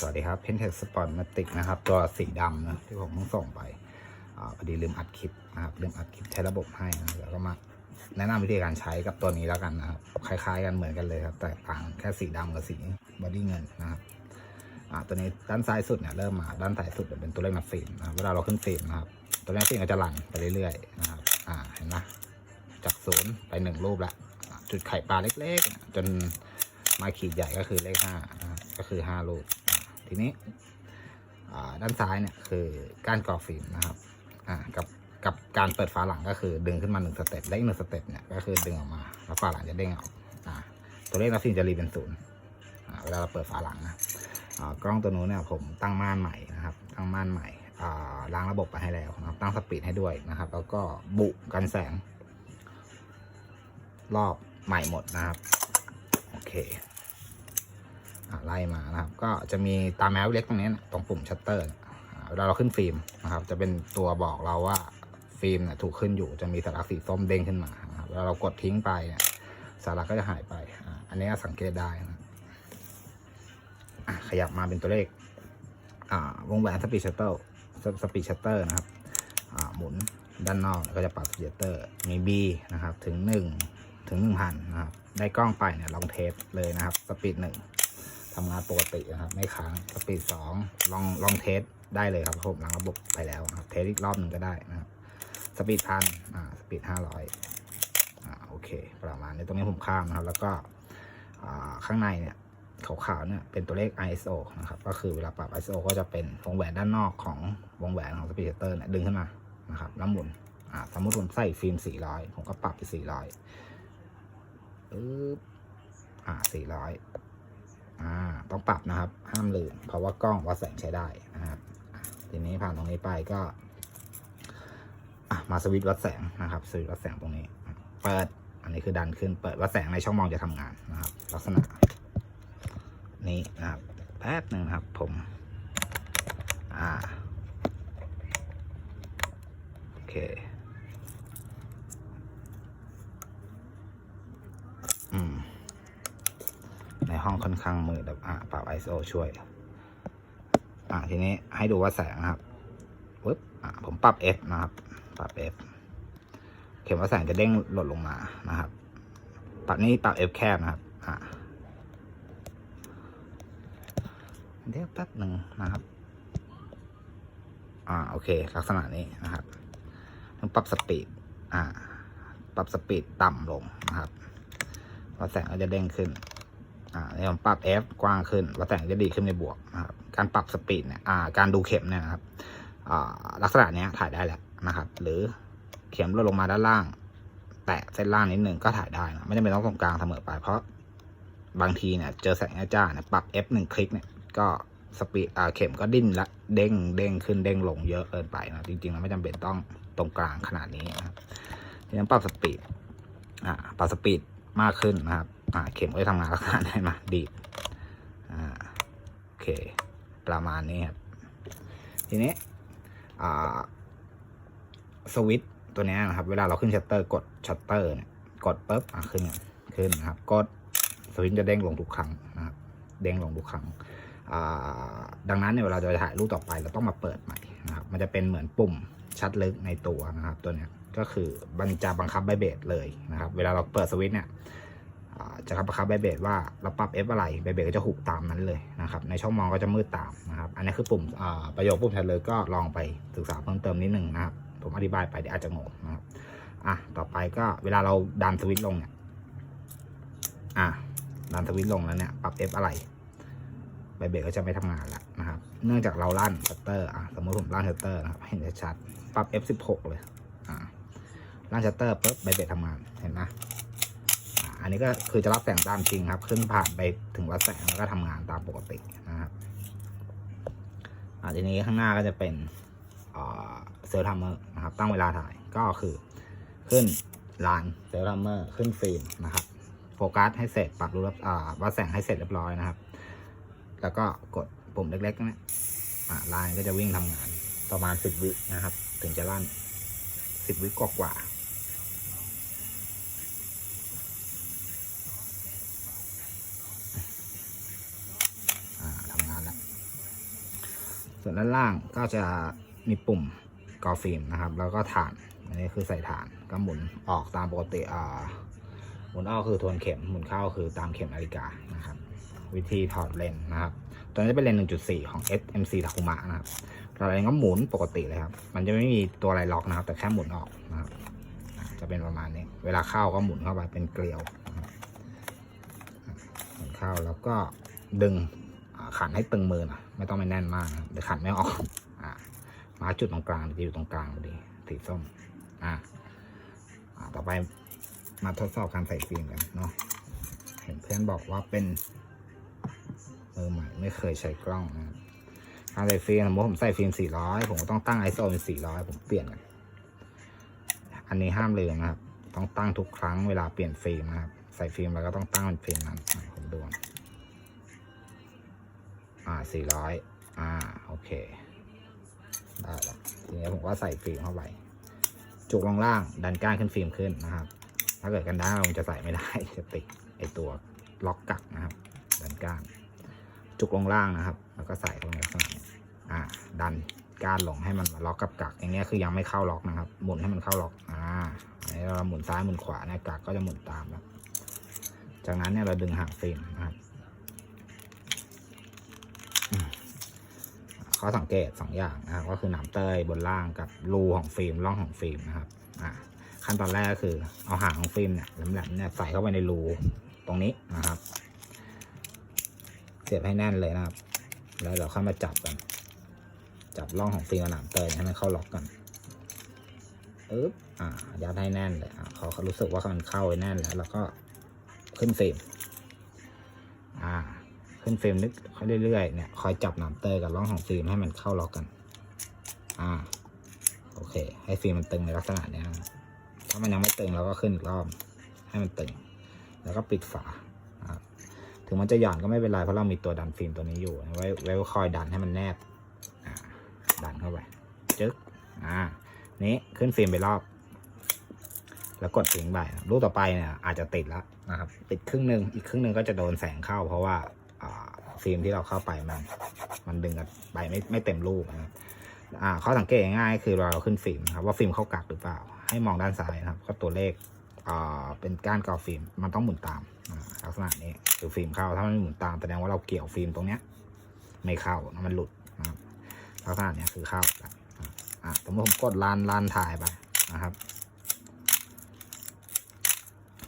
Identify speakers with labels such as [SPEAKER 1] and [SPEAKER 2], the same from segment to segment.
[SPEAKER 1] สวัสดีครับเพนเทคสปอร์ตมาติกนะครับ ตัวสีดำนะที่ผมเพิ่งส่งไปอพอดีลืมอัดคลิปนะครับลืมอัดคลิปใช้ระบบให้นะแล้วก็มาแนะนำวิธีการใช้กับตัวนี้แล้วกันนะครับคล้ายๆ กันเหมือนกันเลยครับ แต่ต่างแค่สีดำกับสีบอดี้เงินนะครับตัวนี้ด้านซ้ายสุดเนี่ยเริ่มมาด้านซ้ายสุดเป็นตัวเลขนับฟิล์มนะเวลาเราขึ้นฟิล์มนะครับ ตัวเลขฟิล์มก็จะหลั่นไปเรื่อยๆนะครับอ่าเห็นไหมจากศูนย์ไปหนึ่งรูปละจุดไข่ปลาเล็กๆ จนมาขีดใหญ่ก็คือเลขห้าก็คือห้ารูป ทีนี้ด้านซ้ายเนี่ยคือก้านกรอฟิล์มนะครับกับกับการเปิดฝาหลังก็คือดึงขึ้นมาหนึ่งสเต็ปและอีกหนึ่งสเต็ปเนี่ยก็คือดึงออกมาแล้วฝาหลังจะเด้งออกอตัวเลขนับฟิล์มจะรีเป็นศูนย์เวลาเราเปิดฝาหลังนะกล้องตัวนู้นเนี่ยผมตั้งม่านใหม่นะครับ ตั้งม่านใหม่ล้างระบบไปให้แล้วนะครับ ตั้งสปีดให้ด้วยนะครับ แล้วก็บุกันแสง รอบใหม่หมดนะครับ โอเค ไล่มานะครับ ก็จะมีตาแมวเล็กตรงนี้นะตรงปุ่มชัตเตอร์เนี่ยอ่าเวลาเราขึ้นฟิล์มนะครับ จะเป็นตัวบอกเราว่าฟิล์มเนี่ยถูกขึ้นอยู่จะมีสัญลักสีส้มเด้งขึ้นมาครับเวลาเรากดทิ้งไปเนี่ยสัญลักก็จะหายไป อันนี้สังเกตได้นะขยับมาเป็นตัวเลขวงแหวนสปีดชัตเตอร์สปีดชัตเตอร์นะครับหมุนด้านนอกก็จะปรับสปีดชัตเตอร์มี B นะครับ ถึง 1 ถึง 1,000 นะครับ ได้กล้องไปเนี่ยลองเทสเลยนะครับ สปีดหนึ่ง ทำงานปกตินะครับ ไม่ค้างสปีดสองลองลองเทสได้เลยครับผมหลังระบบไปแล้วครับเทสอีกรอบหนึ่งก็ได้นะครับสปีดพันอ่าสปีดห้าร้อยอ่าโอเค ประมาณนี้ตรงนี้ผมข้ามนะครับ แล้วก็อ่าข้างในเนี่ยขาวๆเนี่ยเป็นตัวเลข ISO นะครับ ก็คือเวลาปรับ ISO ก็จะเป็นวงแหวนด้านนอกของวงแหวนของสปีดเตอร์เนี่ยดึงขึ้นมานะครับแล้วหมุนอ่าสมมติผมใส่ฟิล์ม 400 ผมก็ปรับไป 400ปึ๊บอ่า 400 อ่าต้องปรับนะครับ ห้ามลืมเพราะว่ากล้องวัดแสงใช้ได้นะครับทีนี้ผ่านตรงนี้ไปก็มาสวิตช์วัดแสงนะครับสวิตช์วัดแสงตรงนี้ เปิดอันนี้คือดันขึ้นเปิดวัดแสงในช่องมองจะทำงานนะครับ ลักษณะนี้นะครับแป๊บหนึ่งครับผมอ่าโอเค อืม ใน ห้องค่อนข้างมืดแบบอะปรับ ISO ช่วย อะทีนี้ให้ดูว่าแสงนะครับปึ๊บอะผมปรับ F นะครับ ปรับ F เข็มว่าแสงจะเด้งหลดลงมานะครับ ปรับนี้ปรับ F แคบนะครับ อะเดี๋ยวแป๊บหนึ่งนะครับ อ่าโอเค ลักษณะนี้นะครับต้องปรับสปีด อ่า ปรับสปีดต่ำลงนะครับว่าแสงก็จะเด้งขึ้น อ่าในผมปรับ F กว้างขึ้นวัดแสงจะดีขึ้นในบวกนะครับการปรับสปีดเนี่ยอ่าการดูเข็มเนี่ยนะครับอ่าลักษณะเนี้ยถ่ายได้แหละนะครับ หรือเข็มลดลงมาด้านล่าง แตะเส้นล่างนิดนึงก็ถ่ายได้นะไม่จำเป็นต้องตรงกลางเสมอไป เพราะบางทีเนี่ยเจอแสงจ้าเนี่ยปรับ F หนึ่งคลิกเนี่ยก็สปีดเข็มก็ดิ้นละเด้งเด้งขึ้นเด้งลงเยอะเกินไปนะจริงๆแล้วไม่จำเป็นต้องตรงกลางขนาดนี้นะครับทีนี้ปรับสปีดอ่าปรับสปีดมากขึ้นนะครับ อ่าเข็มก็จะทำงานลักษณะได้มาดีดอ่าโอเค ประมาณนี้ครับ ทีนี้อ่าสวิตช์ตัวนี้นะครับ เวลาเราขึ้นชัตเตอร์กดชัตเตอร์เนี่ยกดปุ๊บอะขึ้นขึ้นนะครับ กดสวิตช์จะเด้งลงทุกครั้งนะครับเด้งลงทุกครั้งอ่าดังนั้นเนี่ยเวลาจะถ่ายรูปต่อไปเราต้องมาเปิดใหม่นะครับ มันจะเป็นเหมือนปุ่มชัดลึกในตัวนะครับ ตัวเนี้ยก็คือมันจะบังคับไบเบรเลยนะครับ เวลาเราเปิดสวิตช์เนี่ย จะบังคับไบเบรว่าเราปรับ F อะไรไบเบรก็จะหุบตามนั้นเลยนะครับ ในช่องมองก็จะมืดตามนะครับ อันนี้คือปุ่มประโยคปุ่มชัดเลยก็ลองไปศึกษาเพิ่มเติมนิดนึงนะครับ ผมอธิบายไปเดี๋ยวอาจจะงงนะครับ อะ ต่อไปก็เวลาเราดันสวิตช์ลงเนี่ย อะ ดันสวิตช์ลงแล้วเนี่ย ปรับ F อะไรไบเบรก็จะไม่ทำงานแล้วนะครับ เนื่องจากเราลั่นชัตเตอร์อะสมมติผมลั่นชัตเตอร์นะครับเห็นชัดปรับ F16 เลยอ่าลั่นชัตเตอร์ปุ๊บไบเบรทำงานเห็นไหม นนี้ก็คือจะรับแสงตามจริงครับ ขึ้นผ่านไปถึงวัดแสงแล้วก็ทำงานตามปกตินะครับอ่าทีนี้ข้างหน้าก็จะเป็นเซลทัมเมอร์นะครับ ตั้งเวลาถ่ายก็คือขึ้นลานเซลทัมเมอร์ขึ้นฟิล์มนะครับ โฟกัสให้เสร็จปรับรูปวัดแสงให้เสร็จเรียบร้อยนะครับ แล้วก็กดปุ่มเล็กๆนะอ่าลานก็จะวิ่งทำงานประมาณสิบวินะครับ ถึงจะลั่นสิบวิกว่าๆอ่าทำงานแล้ว ส่วนด้านล่างก็จะมีปุ่มกอฟิล์มนะครับ แล้วก็ฐาน อันนี้คือใส่ฐานก็หมุนออกตามปกติอ่าหมุนออกคือทวนเข็มหมุนเข้าคือตามเข็มนาฬิกานะครับ วิธีถอดเลนส์นะครับ ตัวนี้เป็นเลนส์1.4 ของ SMC Takuma นะครับเราเองก็หมุนปกติเลยครับ มันจะไม่มีตัวอะไรล็อกนะครับ แต่แค่หมุนออกนะครับจะเป็นประมาณนี้ เวลาเข้าก็หมุนเข้าไปเป็นเกลียวหมุนเข้าแล้วก็ดึงขันให้ตึงมือนะ ไม่ต้องไปแน่นมากเดี๋ยวขันไม่ออกอ่ามาจุดตรงกลางจะอยู่ตรงกลางพอดีสีส้มอ่าอ่าต่อไปมาทดสอบการใส่ฟิล์มกันเนาะเห็นเพื่อนบอกว่าเป็นมือใหม่ไม่เคยใช้กล้องนะการใส่ฟิล์มสมมติผมใส่ฟิล์ม 400 ผมก็ต้องตั้ง ISO เป็น 400 ผมเปลี่ยนกันอันนี้ห้ามลืมนะครับ ต้องตั้งทุกครั้งเวลาเปลี่ยนฟิล์มนะครับ ใส่ฟิล์มแล้วก็ต้องตั้งเป็นฟิล์มนั้นผมดู ก่อนอ่า400อ่า โอเค ได้แล้วทีนี้ผมก็ใส่ฟิล์มเข้าไป จุกลงล่าง ดันก้านขึ้นฟิล์มขึ้นนะครับ ถ้าเกิดกันด้านลงจะใส่ไม่ได้ จะติดไอตัวล็อกกักนะครับ ดันก้าน จุกลงล่างนะครับ แล้วก็ใส่เข้าในลักษณะนี้อ่า ดันก้านลงให้มันมาล็อกกับกัก อย่างเงี้ยคือยังไม่เข้าล็อกนะครับ หมุนให้มันเข้าล็อก อ่าอันนี้เราหมุนซ้ายหมุนขวาเนี่ยกักก็จะหมุนตามแล้ว จากนั้นเนี่ยเราดึงห่างฟิล์มนะครับ ข้อสังเกตสองอย่างนะครับก็คือหนามเตยบนล่างกับรูของฟิล์มร่องของฟิล์มนะครับอ่าขั้นตอนแรกก็คือเอาหางของฟิล์มเนี่ยแหลมๆเนี่ยใส่เข้าไปในรูตรงนี้นะครับ เสียบให้แน่นเลยนะครับ แล้วเราเข้ามาจับกัน จับร่องของฟิล์มกับหนามเตยให้มันเข้าล็อกกันอึ๊บอ่ายัดให้แน่นเลยอ่าเขาเขารู้สึกว่ามันเข้าไปแน่นแล้วเราก็ขึ้นฟิล์ม ขึ้นเฟิล์มนึกค่อยเรื่อยๆเนี่ยคอยจับหนามเตยกับร่องของฟิล์มให้มันเข้าล็อกกัน อ่า โอเค ให้ฟิล์มมันตึงในลักษณะเนี้ยถ้ามันยังไม่ตึงเราก็ขึ้นอีกรอบ ให้มันตึง แล้วก็ปิดฝาถึงมันจะหย่อนก็ไม่เป็นไรเพราะเรามีตัวดันฟิล์มตัวนี้อยู่ ไว้ไว้คอยดันให้มันแนบอ่าดันเข้าไปจึ๊กอ่านี้ขึ้นฟิล์มไปรอบ แล้วกดทิ้งไปรูปต่อไปเนี่ยอาจจะติดแล้วนะครับ ติดครึ่งหนึ่งอีกครึ่งหนึ่งก็จะโดนแสงเข้า เพราะว่า ฟิล์มที่เราเข้าไปมันมันดึงกันไปไม่ไม่เต็มรูปนะครับอ่าข้อสังเกตง่ายๆคือเราขึ้นฟิล์มครับว่าฟิล์มเข้ากักหรือเปล่า ให้มองด้านซ้ายนะครับก็ตัวเลขอ่าเป็นก้านกอฟิล์มมันต้องหมุนตามลักษณะนี้คือฟิล์มเข้าถ้ามันไม่หมุนตามแสดงว่าเราเกี่ยวฟิล์มตรงเนี้ยไม่เข้ามันหลุดนะครับลักษณะนี้คือเข้าแล้วอ่าสมมติผมกดลันลันถ่ายไปนะครับ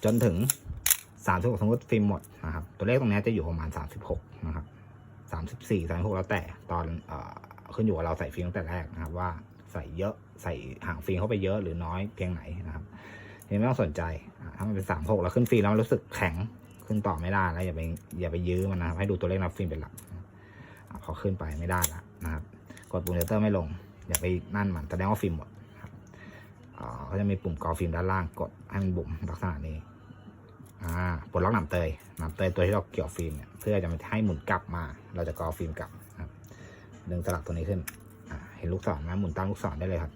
[SPEAKER 1] จนถึง สามสิบหกสมมติฟิล์มหมดนะครับ ตัวเลขตรงนี้จะอยู่ประมาณสามสิบหกนะครับสามสิบสี่สามสิบหกแล้วแต่ตอนเอ่อขึ้นอยู่กับเราใส่ฟิล์มตั้งแต่แรกนะครับว่าใส่เยอะใส่ห่างฟิล์มเข้าไปเยอะหรือน้อยเพียงไหนนะครับนี้ไม่ต้องสนใจถ้ามันเป็นสามหกแล้วขึ้นฟิล์มแล้วรู้สึกแข็งขึ้นต่อไม่ได้แล้วอย่าไปอย่าไปยื้อมันนะครับให้ดูตัวเลขนับฟิล์มเป็นหลักพอขึ้นไปไม่ได้ละนะครับ กดปุ่มเซนเตอร์ไม่ลง อย่าไปนั่นมันแสดงว่าฟิล์มหมดนะครับอ่าจะมีปุ่มกอฟิล์มด้านล่างกดให้มันบุ๋มลักษณะนี้ อ่าปลดล็อกหนามเตยหนามเตยตัวที่เราเกี่ยวฟิล์มเนี่ยเพื่อจะมาให้หมุนกลับมา เราจะกอฟิล์มกลับครับดึงสลักตัวนี้ขึ้นอ่าเห็นลูกศรไหมหมุนตามลูกศรได้เลยครับ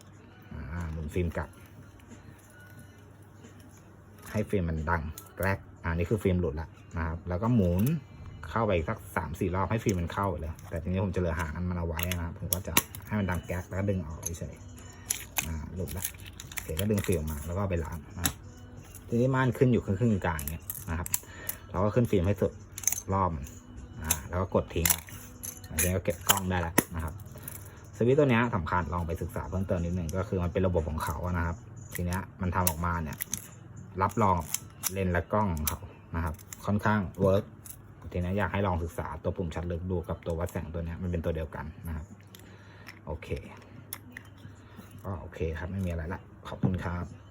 [SPEAKER 1] อ่าหมุนฟิล์มกลับ ให้ฟิล์มมันดังแกรกอ่านี่คือฟิล์มหลุดล้วนะครับ แล้วก็หมุนเข้าไปอีกสักสามสี่รอบให้ฟิล์มมันเข้าไปเลย แต่ทีนี้ผมจะเหลือหางอันมันเอาไว้นะครับ ผมก็จะให้มันดังแก๊กแล้วก็ดึงออกเฉยอ่าหลุดล้วโอเคก็ดึงฟิล์มมาแล้วก็ไปล้างนะครับ ทีนี้ม่านขึ้นอยู่ครึ่งครึ่งๆกลางอย่างเงี้ยนะครับ เราก็ขึ้นฟิล์มให้สุดรอบอ่าแล้วก็กดทิ้งอันนี้ก็เก็บกล้องได้แล้วนะครับสวิตตัวเนี้ยสำคัญลองไปศึกษาเพิ่มเติมนิดหนึ่งก็คือมันเป็นระบบของเขาอะนะครับ ทีเนี้ยมันทำออกมาเนี่ย รับรองเลนและกล้องของเขานะครับ ค่อนข้างเวิร์กทีนี้อยากให้ลองศึกษาตัวปุ่มชัดลึกดูกับตัววัดแสงตัวเนี้ยมันเป็นตัวเดียวกันนะครับ โอเคก็โอเคครับไม่มีอะไรละขอบคุณครับ